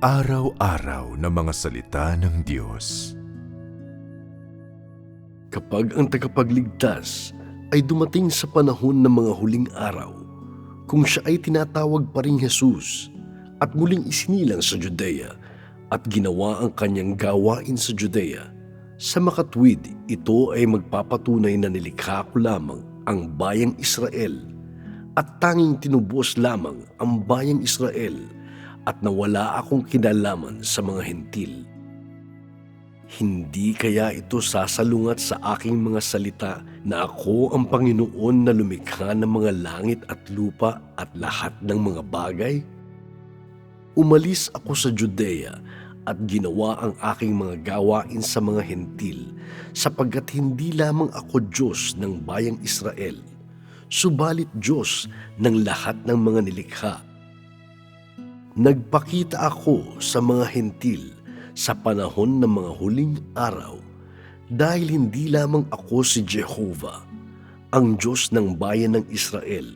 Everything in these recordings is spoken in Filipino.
Araw-araw na mga salita ng Diyos. Kapag ang tagapagligtas ay dumating sa panahon ng mga huling araw, kung siya ay tinatawag pa rin Jesus at muling isinilang sa Judea at ginawa ang kanyang gawain sa Judea, sa makatwid ito ay magpapatunay na nilikha ko lamang ang bayang Israel at tanging tinubos lamang ang bayang Israel at nawala akong kinalaman sa mga hentil. Hindi kaya ito sasalungat sa aking mga salita na ako ang Panginoon na lumikha ng mga langit at lupa at lahat ng mga bagay? Umalis ako sa Judea at ginawa ang aking mga gawain sa mga hentil sapagkat hindi lamang ako Diyos ng bayang Israel, subalit Diyos ng lahat ng mga nilikha. Nagpakita ako sa mga hentil sa panahon ng mga huling araw dahil hindi lamang ako si Jehovah, ang Diyos ng bayan ng Israel,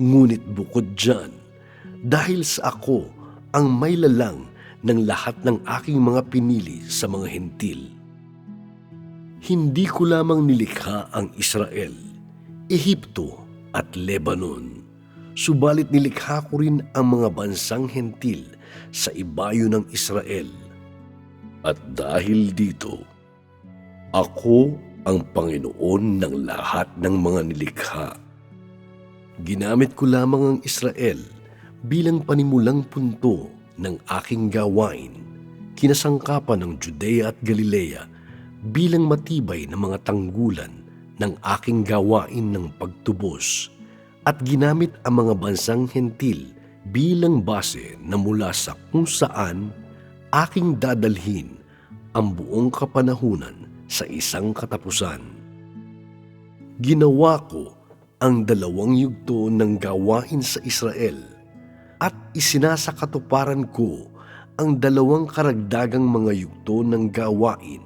ngunit bukod dyan, dahil sa ako ang may lalang ng lahat ng aking mga pinili sa mga hentil. Hindi ko lamang nilikha ang Israel, Ehipto at Lebanon, subalit nilikha ko rin ang mga bansang hentil sa ibayo ng Israel at dahil dito, ako ang Panginoon ng lahat ng mga nilikha. Ginamit ko lamang ang Israel bilang panimulang punto ng aking gawain, kinasangkapan ng Judea at Galilea bilang matibay na mga tanggulan ng aking gawain ng pagtubos at ginamit ang mga bansang hentil bilang base na mula sa kung saan aking dadalhin ang buong kapanahunan sa isang katapusan. Ginawa ko ang dalawang yugto ng gawain sa Israel at isinasakatuparan ko ang dalawang karagdagang mga yugto ng gawain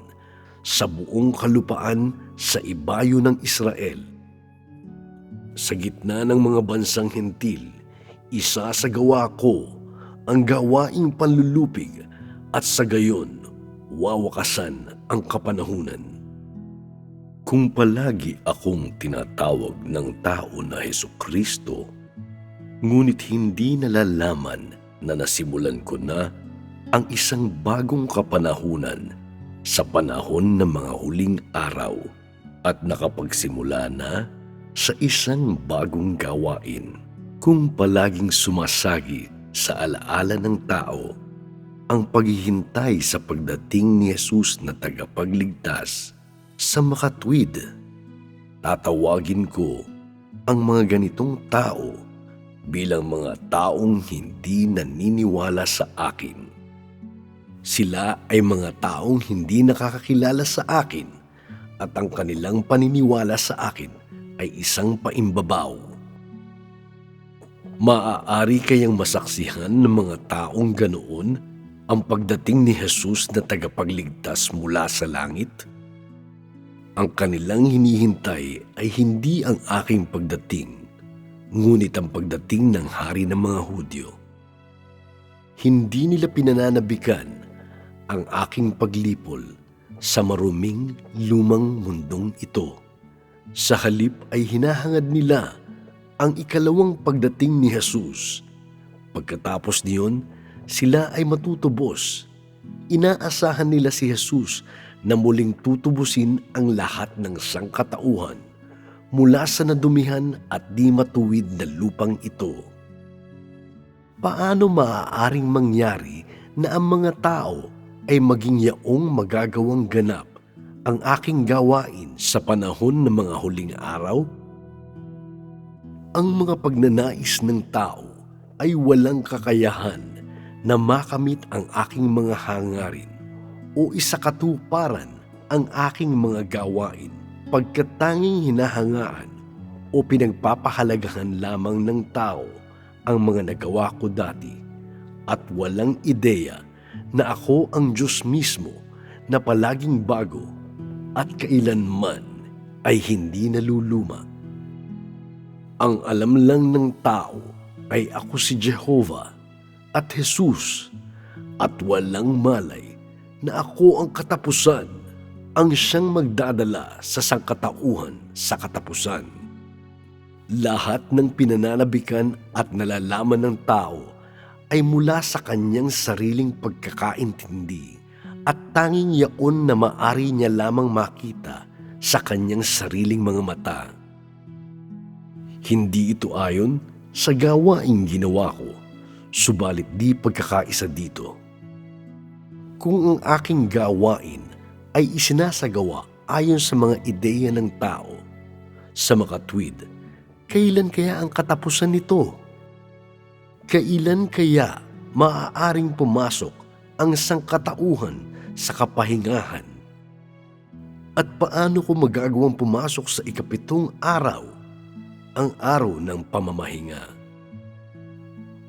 sa buong kalupaan sa ibayo ng Israel. Sa gitna ng mga bansang hentil, isa sa gawa ko ang gawaing panlulupig at sa gayon wawakasan ang kapanahunan. Kung palagi akong tinatawag ng tao na Heso Kristo, ngunit hindi nalalaman na nasimulan ko na ang isang bagong kapanahunan sa panahon ng mga huling araw at nakapagsimula na sa isang bagong gawain. Kung palaging sumasagi sa alaala ng tao ang paghihintay sa pagdating ni Jesus na tagapagligtas sa makatwid. Tatawagin ko ang mga ganitong tao bilang mga taong hindi naniniwala sa akin. Sila ay mga taong hindi nakakakilala sa akin at ang kanilang paniniwala sa akin ay isang paimbabaw. Maaari kayang masaksihan ng mga taong ganoon ang pagdating ni Jesus na tagapagligtas mula sa langit? Ang kanilang hinihintay ay hindi ang aking pagdating, ngunit ang pagdating ng hari ng mga Hudyo. Hindi nila pinananabikan ang aking paglipol sa maruming lumang mundong ito. Sa halip ay hinahangad nila ang ikalawang pagdating ni Jesus. Pagkatapos niyon, sila ay matutubos. Inaasahan nila si Jesus na muling tutubusin ang lahat ng sangkatauhan mula sa nadumihan at di matuwid na lupang ito. Paano maaaring mangyari na ang mga tao ay maging yaong magagawang ganap ang aking gawain sa panahon ng mga huling araw? Ang mga pagnanais ng tao ay walang kakayahan na makamit ang aking mga hangarin o isakatuparan ang aking mga gawain pagkatanging hinahangaan o pinagpapahalagahan lamang ng tao ang mga nagawa ko dati at walang ideya na ako ang Diyos mismo na palaging bago at kailanman ay hindi naluluma. Ang alam lang ng tao ay ako si Jehovah at Jesus, At walang malay na ako ang katapusan ang siyang magdadala sa sangkatauhan sa katapusan. Lahat ng pinananabikan at nalalaman ng tao ay mula sa kanyang sariling pagkakaintindi at tanging yaon na maari niya lamang makita sa kanyang sariling mga mata. Hindi ito ayon sa gawaing ginawa ko, subalit di pagkakaisa dito. Kung ang aking gawain ay isinasagawa ayon sa mga ideya ng tao, sa makatwid, kailan kaya ang katapusan nito? Kailan kaya maaaring pumasok ang sangkatauhan sa kapahingahan? At paano ko magagawang pumasok sa ikapitong araw, ang araw ng pamamahinga?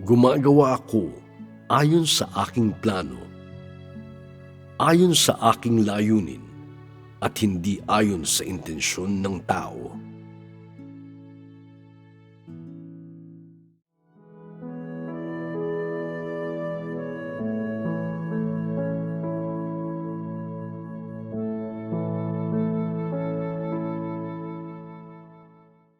Gumagawa ako ayon sa aking plano, ayon sa aking layunin, at hindi ayon sa intensyon ng tao.